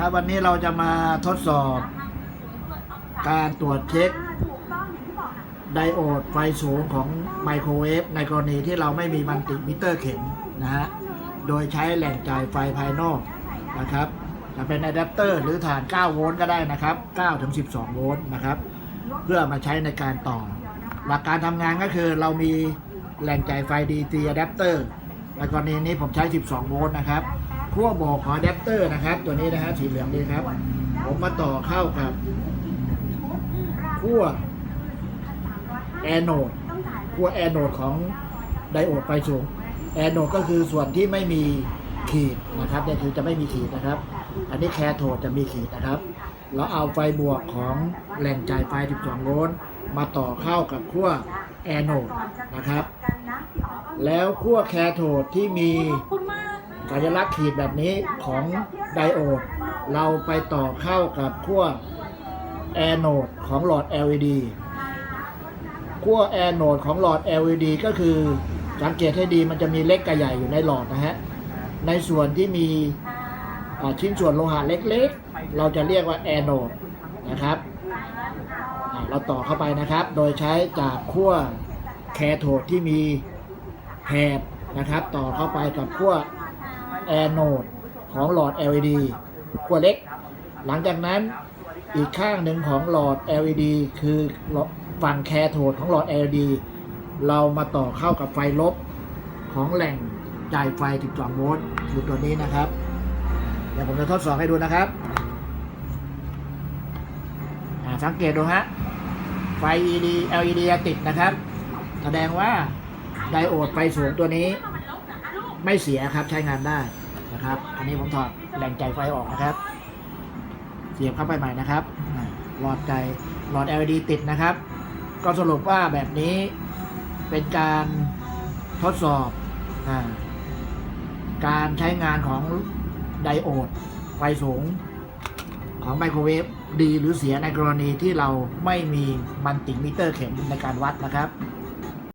ครับวันนี้เราจะมาทดสอบ การตรวจเช็ค ไดโอดไฟสูงของไมโครเวฟในกรณีที่เราไม่มีมันติมิเตอร์เข็มนะฮะ โดยใช้แหล่งจ่ายไฟภายนอกนะครับ จะเป็นอะแดปเตอร์หรือฐาน 9 โวลต์ก็ได้นะครับ 9 ถึง 12 โวลต์นะครับ เพื่อมาใช้ในการต่อ หลักการทำงานก็คือเรามีแหล่งจ่ายไฟ DC อะแดปเตอร์ในกรณีนี้ผมใช้ 12 โวลต์นะครับ ขั้วบอกของอะแดปเตอร์นะครับ ตัวนี้นะฮะสีเหลืองนี้ครับ ผมมาต่อเข้ากับขั้วแอนโนดขั้วแอนโนดของไดโอดไฟสูงแอนโนดก็คือส่วนที่ไม่มีขีดนะครับเนี่ยคือจะไม่มีขีดนะครับ อันนี้แคโทดจะมีขีดนะครับเราเอาไฟบวกของแหล่งจ่ายไฟ 12 โวลต์มาต่อเข้ากับขั้วแอนโนดนะครับ แล้วขั้วแคโทดที่มี สัญลักษณ์ขีดแบบนี้ของไดโอด เราไปต่อเข้ากับขั้วแอนโนดของหลอด LED ขั้วแอนโนดของหลอด LED ก็คือสังเกตให้ดีมันจะมีเล็กกับใหญ่อยู่ในหลอดนะฮะ ในส่วนที่มีชิ้นส่วนโลหะเล็กๆ เราจะเรียกว่าแอนโนดนะครับ เราต่อเข้าไปนะครับ โดยใช้จากขั้วแคโทดที่มีแหบนะครับ ต่อเข้าไปกับขั้ว แอนโนดของหลอด LED ขั้วเล็ก หลังจากนั้นอีกข้างหนึ่งของหลอด LED คือฝั่งแคโทดของหลอด LED เรามาต่อเข้ากับไฟลบของแหล่งจ่ายไฟ 12 โวลต์คือตัวนี้นะครับ เดี๋ยวผมจะทดสอบให้ดูนะครับสังเกตดูฮะ ไฟ LED LED ติดนะครับ แสดงว่าไดโอดไฟสูงตัวนี้ ไม่เสียครับใช้งานได้ นะครับ อันนี้ผมถอดแหล่งจ่ายไฟออกนะครับ เสียบเข้าไปใหม่นะครับ หลอดใจหลอด LED ติดนะครับ ก็สรุปว่าแบบนี้เป็นการทดสอบอการใช้งานของไดโอดไฟสูงของไมโครเวฟดีหรือเสียในกรณีที่เราไม่มีมันติมิเตอร์เข็มในการวัดนะครับ